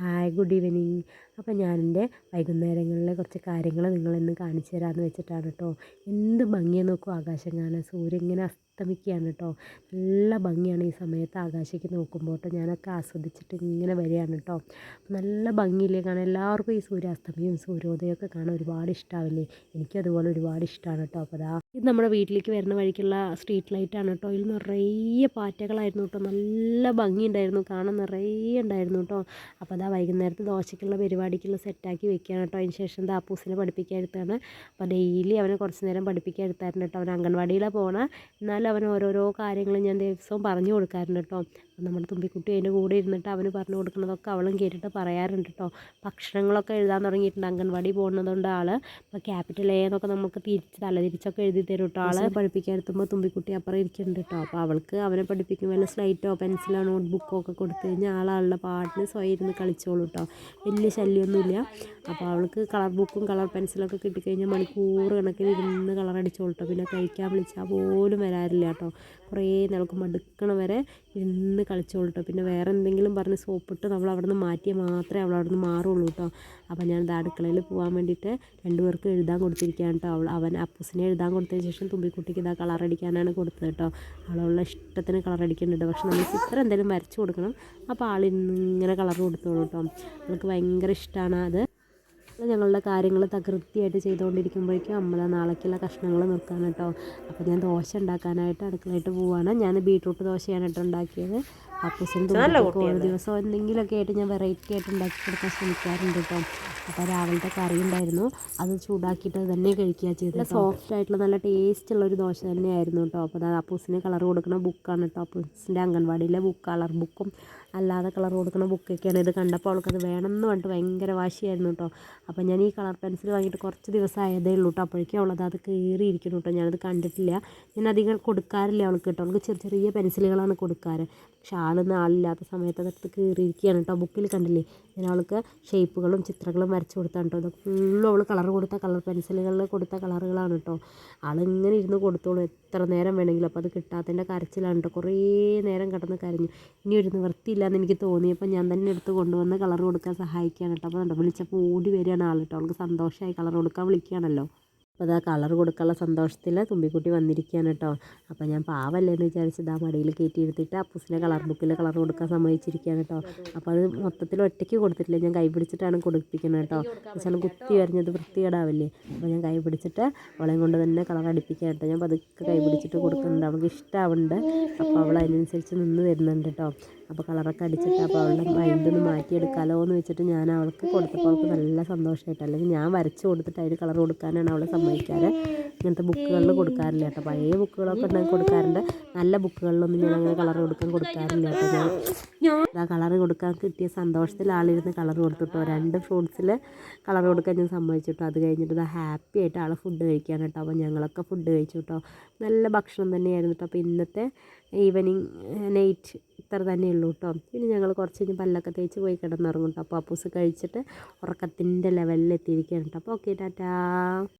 Hi good evening. അപ്പോൾ ഞാൻ വൈകുന്നേരങ്ങളിലെ കുറച്ച് കാര്യങ്ങൾ നിങ്ങളെന്ന് കാണിച്ചു തരാമെന്ന് വെച്ചിട്ടാണ് കേട്ടോ. എന്ത് ഭംഗിയെ നോക്കും ആകാശം കാണാൻ. സൂര്യൻ ഇങ്ങനെ അസ്തമിക്കുകയാണ് കേട്ടോ. നല്ല ഭംഗിയാണ് ഈ സമയത്ത് ആകാശത്തേക്ക് നോക്കുമ്പോൾ കേട്ടോ. ഞാനൊക്കെ ആസ്വദിച്ചിട്ട് ഇങ്ങനെ വരികയാണ് കേട്ടോ. നല്ല ഭംഗിയില്ലേ കാണാൻ? എല്ലാവർക്കും ഈ സൂര്യാസ്തമിയും സൂര്യോദയമൊക്കെ കാണാൻ ഒരുപാട് ഇഷ്ടമാവില്ലേ എനിക്കും അതുപോലെ ഒരുപാട് ഇഷ്ടമാണ് കേട്ടോ. അപ്പോൾ അതാ ഇത് നമ്മുടെ വീട്ടിലേക്ക് വരുന്ന വഴിക്കുള്ള സ്ട്രീറ്റ് ലൈറ്റാണ് കേട്ടോ. ഇതിൽ നിറയെ പാറ്റകളായിരുന്നു കേട്ടോ. നല്ല ഭംഗിയുണ്ടായിരുന്നു കാണാൻ നിറയെ ഉണ്ടായിരുന്നു കേട്ടോ. അപ്പോൾ അതാ വൈകുന്നേരത്തെ ദോശയ്ക്കുള്ള പരിപാടിക്കുള്ള സെറ്റാക്കി വെക്കുകയാണ് കേട്ടോ. അതിന് ശേഷം ദാപ്പൂസിനെ പഠിപ്പിക്കാൻ എടുത്താണ്. അപ്പോൾ ഡെയിലി അവനെ കുറച്ച് നേരം പഠിപ്പിക്കാൻ എടുത്തായിരുന്നു കേട്ടോ. അവൻ അംഗൻവാടിയിലാണ് പോകണം എന്നാലും അവൻ ഓരോരോ കാര്യങ്ങൾ ഞാൻ ദിവസവും പറഞ്ഞു കൊടുക്കാറുണ്ട് കേട്ടോ. നമ്മുടെ തുമ്പിക്കുട്ടി അതിന്റെ കൂടെ ഇരുന്നിട്ട് അവന് പറഞ്ഞു കൊടുക്കുന്നതൊക്കെ അവളും കേട്ടിട്ട് പറയാറുണ്ട് കേട്ടോ. ഭക്ഷണങ്ങളൊക്കെ എഴുതാൻ തുടങ്ങിയിട്ടുണ്ട്. അംഗൻവാടി പോകുന്നതുകൊണ്ട് ആൾ ഇപ്പോൾ ക്യാപിറ്റൽ എ എന്നൊക്കെ നമുക്ക് തിരിച്ച് തലതിരിച്ചൊക്കെ എഴുതി തരും കേട്ടോ ആളെ പഠിപ്പിക്കാൻ എത്തുമ്പോൾ തുമ്പിക്കുട്ടി അപ്പുറം ഇരിക്കുന്നുണ്ട് കേട്ടോ അപ്പോൾ അവൾക്ക് അവനെ പഠിപ്പിക്കും വല്ല സ്ലൈറ്റോ പെൻസിലോ നോട്ട് ബുക്കോ ഒക്കെ കൊടുത്തു കഴിഞ്ഞാൽ ആളാളുടെ പാട്ടിന് സ്വയം ഇരുന്ന് കളിച്ചോളൂ കേട്ടോ വലിയ ശല്യമൊന്നുമില്ല അപ്പോൾ അവൾക്ക് കളർ ബുക്കും കളർ പെൻസിലൊക്കെ കിട്ടിക്കഴിഞ്ഞാൽ മണിക്കൂർ കണക്കിന് ഇരുന്ന് കളർ അടിച്ചോളൂ കേട്ടോ പിന്നെ കഴിക്കാൻ വിളിച്ചാൽ പോലും വരാറില്ല കേട്ടോ കുറേ നാൾക്ക് മടുക്കണ വരെ ഇരുന്ന് കളിച്ചോളൂ കേട്ടോ പിന്നെ വേറെ എന്തെങ്കിലും പറഞ്ഞ് സോപ്പിട്ട് നമ്മൾ അവിടെ നിന്ന് മാറ്റിയാൽ മാത്രമേ അവൾ അവിടെ നിന്ന് മാറുള്ളൂ കേട്ടോ അപ്പോൾ ഞാൻ അടുക്കളയിൽ പോകാൻ വേണ്ടിയിട്ട് രണ്ടുപേർക്ക് എഴുതാൻ കൊടുത്തിരിക്കുകയാണ് കേട്ടോ അവൾ അവൻ അപ്പൂസിനെ എഴുതാൻ കൊടുത്തതിന് ശേഷം തുമ്പിക്കുട്ടിക്ക് ഇതാ കളർ അടിക്കാനാണ് കൊടുത്തത് കേട്ടോ. അവളുള്ള ഇഷ്ടത്തിന് കളർ അടിക്കുന്നുണ്ട്. പക്ഷെ നമ്മൾ ചിത്രം എന്തെങ്കിലും വരച്ച് കൊടുക്കണം. അപ്പോൾ ആളിങ്ങനെ കളർ കൊടുത്തോളൂ കേട്ടോ. അവൾക്ക് ഭയങ്കര ഇഷ്ടമാണ് അത്. ഞങ്ങളുടെ കാര്യങ്ങൾ തകൃതിയായിട്ട് ചെയ്തുകൊണ്ടിരിക്കുമ്പോഴേക്കും അമ്മ നാളേക്കുള്ള കഷ്ണങ്ങൾ നിർക്കാൻ കേട്ടോ. അപ്പോൾ ഞാൻ ദോശ ഉണ്ടാക്കാനായിട്ട് അടുക്കളയിട്ട് പോവുകയാണ് ഞാൻ ബീട്രൂട്ട് ദോശയാണ് കേട്ടോ ഉണ്ടാക്കിയത്. അപ്പൂസിന് ഓരോ ദിവസം എന്തെങ്കിലുമൊക്കെ ആയിട്ട് ഞാൻ വെറൈറ്റി ആയിട്ട് ഉണ്ടാക്കി കൊടുക്കാൻ ശ്രമിക്കാറുണ്ട് കേട്ടോ. അപ്പോൾ രാവിലത്തെ കറി ഉണ്ടായിരുന്നു. അത് ചൂടാക്കിയിട്ട് തന്നെ കഴിക്കുക ചെയ്തത് സോഫ്റ്റ് ആയിട്ടുള്ള നല്ല ടേസ്റ്റ് ഉള്ള ഒരു ദോശ തന്നെയായിരുന്നു കേട്ടോ. അപ്പോൾ അത് അപ്പൂസിന് കളർ കൊടുക്കുന്ന ബുക്കാണ് കേട്ടോ. അപ്പൂസിന്റെ അംഗൻവാടിയിലെ ബുക്ക് കളർ ബുക്കും അല്ലാതെ കളർ കൊടുക്കുന്ന ബുക്കൊക്കെയാണ് ഇത് കണ്ടപ്പോൾ അവൾക്കത് വേണമെന്ന് പറഞ്ഞിട്ട് ഭയങ്കര വാശിയായിരുന്നു കേട്ടോ. അപ്പോൾ ഞാൻ ഈ കളർ പെൻസിൽ വാങ്ങിയിട്ട് കുറച്ച് ദിവസം ആയതേ ഉള്ളൂ കേട്ടോ അപ്പോഴേക്കും അവളത് അത് കീറിയിരിക്കുന്നു കേട്ടോ ഞാനത് കണ്ടിട്ടില്ല. ഞാൻ അധികം കൊടുക്കാറില്ല അവൾക്ക് കേട്ടോ അവൾക്ക് ചെറിയ ചെറിയ പെൻസിലുകളാണ് കൊടുക്കാറ്. പക്ഷെ ആളൊന്നും ആളില്ലാത്ത സമയത്ത് അതെടുത്ത് കീറിയിരിക്കുകയാണ് കേട്ടോ ബുക്കിൽ കണ്ടില്ലേ? ഞാൻ അവൾക്ക് ഷേപ്പുകളും ചിത്രങ്ങളും വരച്ച് കൊടുത്താണ് കേട്ടോ ഇത് ഫുള്ളും അവൾ കളർ കൊടുത്ത കളർ പെൻസിലുകളിൽ കൊടുത്ത കളറുകളാണ് കേട്ടോ ആളിങ്ങനെ ഇരുന്ന് കൊടുത്തോളൂ എത്ര നേരം വേണമെങ്കിലും. അപ്പോൾ അത് കിട്ടാത്തതിന്റെ കരച്ചിലാണ് കേട്ടോ കുറേ നേരം കിടന്ന് കരഞ്ഞു. ഇനി ഒരു വൃത്തിയില്ലാന്ന് എനിക്ക് തോന്നിയപ്പോൾ ഞാൻ തന്നെ എടുത്ത് കൊണ്ടുവന്ന് കളർ കൊടുക്കാൻ സഹായിക്കുകയാണ് കേട്ടോ അപ്പോൾ വിളിച്ചപ്പോൾ ഓടി വരികയാണ് ആൾ കേട്ടോ അവൾക്ക് സന്തോഷമായി കളർ കൊടുക്കാൻ വിളിക്കുകയാണല്ലോ. അപ്പോൾ അത് കളർ കൊടുക്കാനുള്ള സന്തോഷത്തിൽ തുമ്പിക്കുട്ടി വന്നിരിക്കുകയാണ് കേട്ടോ. അപ്പോൾ ഞാൻ പാവല്ലേ എന്ന് വിചാരിച്ചത് ആ മടിയിൽ കയറ്റി എടുത്തിട്ട് അപ്പൂസിനെ കളർ ബുക്കിൽ കളർ കൊടുക്കാൻ സമ്മതിച്ചിരിക്കുകയാണ് കേട്ടോ. അപ്പോൾ അത് മൊത്തത്തിൽ ഒറ്റയ്ക്ക് കൊടുത്തിട്ടില്ല. ഞാൻ കൈ പിടിച്ചിട്ടാണ് കൊടുപ്പിക്കുന്നത് കേട്ടോ. വെച്ചാൽ കുത്തി വരഞ്ഞത് വൃത്തികേടാവില്ലേ? അപ്പോൾ ഞാൻ കൈ പിടിച്ചിട്ട് അവളെയും കൊണ്ട് തന്നെ കളർ അടിപ്പിക്കാൻ കേട്ടോ. ഞാൻ പതുക്കെ കൈ പിടിച്ചിട്ട് കൊടുക്കുന്നുണ്ട്. അവൾക്ക് ഇഷ്ടമാവുന്നുണ്ട് അപ്പോൾ അവൾ അതിനനുസരിച്ച് നിന്ന് തരുന്നുണ്ട് കേട്ടോ. അപ്പോൾ കളറൊക്കെ അടിച്ചിട്ട് അപ്പോൾ അവളുടെ മൈൻഡൊന്ന് മാറ്റിയെടുക്കാമല്ലോ എന്ന് വെച്ചിട്ട് ഞാൻ അവൾക്ക് കൊടുത്തപ്പോൾ അവൾക്ക് നല്ല സന്തോഷമായിട്ട് അല്ലെങ്കിൽ ഞാൻ വരച്ച് കൊടുത്തിട്ട് അതിന് കളർ കൊടുക്കാനാണ് അവളെ സമ്മതിക്കാറ്. ഇങ്ങനത്തെ ബുക്കുകളിൽ കൊടുക്കാറില്ല കേട്ടോ. പഴയ ബുക്കുകളൊക്കെ ഉണ്ടെങ്കിൽ കൊടുക്കാറുണ്ട്. നല്ല ബുക്കുകളിലൊന്നും ഞാൻ അങ്ങനെ കളർ കൊടുക്കാൻ കൊടുക്കാറില്ല കേട്ടോ. ഞാൻ ആ കളർ കൊടുക്കാൻ കിട്ടിയ സന്തോഷത്തിൽ ആളിരുന്ന് കളർ കൊടുത്തിട്ടോ. രണ്ട് ഫ്രൂട്ട്സിൽ കളർ കൊടുക്കാൻ ഞാൻ സമ്മതിച്ചിട്ടോ. അത് കഴിഞ്ഞിട്ട് ഇതാ ഹാപ്പി ആയിട്ട് ആൾ ഫുഡ് കഴിക്കാൻ കേട്ടോ. അപ്പോൾ ഞങ്ങളൊക്കെ ഫുഡ് കഴിച്ചു കേട്ടോ. നല്ല ഭക്ഷണം തന്നെയായിരുന്നു കേട്ടോ. അപ്പോൾ ഇന്നത്തെ ഈവനിങ് നൈറ്റ് ഇത്ര തന്നെ ഉള്ളൂ കേട്ടോ. ഇനി ഞങ്ങൾ കുറച്ച് കഴിഞ്ഞ് പല്ലൊക്കെ തേച്ച് പോയി കിടന്നിറങ്ങും കേട്ടോ. അപ്പോൾ അപ്പൂസ് കഴിച്ചിട്ട് ഉറക്കത്തിന്റെ ലെവലിൽ എത്തിയിരിക്കുകയാണ് കേട്ടോ. അപ്പോൾ ഓക്കെ ടാറ്റാ.